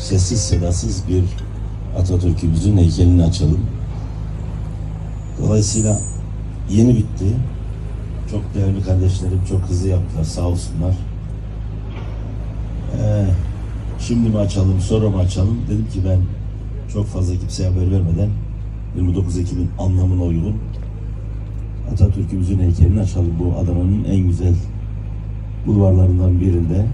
sessiz sedasız bir Atatürk'ümüzün heykelini açalım. Dolayısıyla yeni bitti. Çok değerli kardeşlerim çok hızlı yaptılar sağ olsunlar. Ee, şimdi mi açalım sonra mı açalım dedim ki ben çok fazla kimseye haber vermeden 29 Ekim'in anlamına uygun Atatürk'ümüzün heykelini açalım. Bu Adana'nın en güzel bulvarlarından birinde.